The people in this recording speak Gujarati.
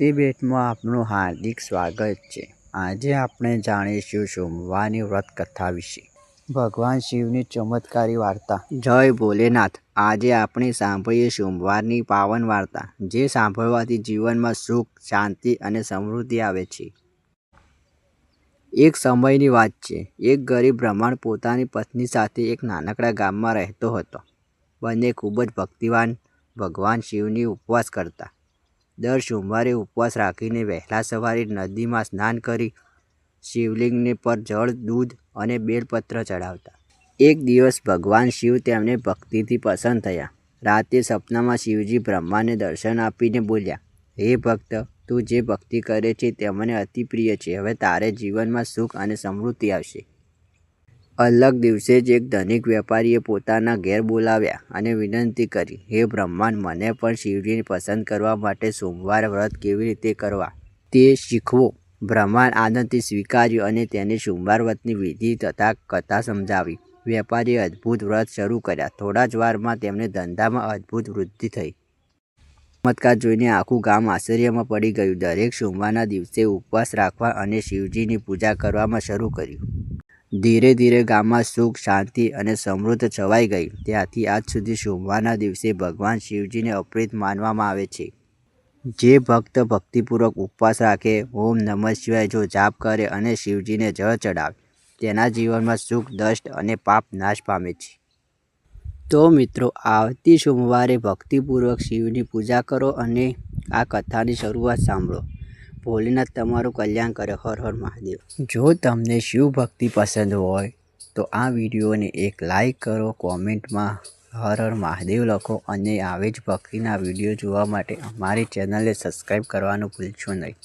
ભક્તિ બેટમાં આપનું હાર્દિક સ્વાગત છે. આજે આપણે જાણીશું સોમવારની વ્રત કથા વિશે. ભગવાન શિવની ચમત્કારી વાર્તા. જય ભોલેનાથ. આજે આપણે સાંભળીએ સોમવારની પાવન વાર્તા, જે સાંભળવાથી જીવનમાં સુખ, શાંતિ અને સમૃદ્ધિ આવે છે. એક સમયની વાત છે. એક ગરીબ બ્રાહ્મણ પોતાની પત્ની સાથે એક નાનકડા ગામમાં રહેતો હતો. બંને ખૂબ જ ભક્તિવાન, ભગવાન શિવની ઉપવાસ કરતા. દર સોમવારે ઉપવાસ રાખીને વહેલા સવારે નદીમાં સ્નાન કરી શિવલિંગને પર જળ, દૂધ અને બેલપત્ર ચડાવતા એક દિવસ ભગવાન શિવ તેમને ભક્તિથી પસંદ થયા. રાતે સપનામાં શિવજી બ્રહ્માને દર્શન આપીને બોલ્યા, હે ભક્ત, તું જે ભક્તિ કરે છે તે મને અતિ પ્રિય છે. હવે તારે જીવનમાં સુખ અને સમૃદ્ધિ આવશે. અલગ દિવસે જ એક ધનિક વેપારીએ પોતાના ઘેર બોલાવ્યા અને વિનંતી કરી, હે બ્રહ્માંડ, મને પણ શિવજીને પસંદ કરવા માટે સોમવાર વ્રત કેવી રીતે કરવા? તે શીખવો. બ્રહ્માંડ આનંદથી સ્વીકાર્યું અને તેને સોમવાર વ્રતની વિધિ તથા કથા સમજાવી. વેપારીએ અદ્ભુત વ્રત શરૂ કર્યા. થોડા જ વારમાં તેમને ધંધામાં અદ્ભુત વૃદ્ધિ થઈ. ચમત્કાર જોઈને આખું ગામ આશ્ચર્યમાં પડી ગયું. દરેક સોમવારના દિવસે ઉપવાસ રાખવા અને શિવજીની પૂજા કરવામાં શરૂ કર્યું. ધીરે ધીરે ગામમાં સુખ, શાંતિ અને સમૃદ્ધ છવાઈ ગઈ. ત્યાંથી આજ સુધી સોમવારના દિવસે ભગવાન શિવજીને અપ્રિત માનવામાં આવે છે. જે ભક્ત ભક્તિપૂર્વક ઉપવાસ રાખે, ઓમ નમઃ શિવાય જો જાપ કરે અને શિવજીને જળ ચડાવે તેના જીવનમાં સુખ, દષ્ટ અને પાપ નાશ પામે છે. તો મિત્રો, આવતી સોમવારે ભક્તિપૂર્વક શિવની પૂજા કરો અને આ કથાની શરૂઆત સાંભળો. ભોલેનાથ તમારું કલ્યાણ કરે, હર હર મહાદેવ. જો તમને શિવ ભક્તિ પસંદ હોય, તો આ વિડીયોને એક લાઈક કરો, કોમેન્ટમાં હર હર મહાદેવ લખો અને આવી જ ભક્તિના વીડિયો જોવા માટે અમારી ચેનલને સબસ્ક્રાઈબ કરવાનું ભૂલશો નહીં.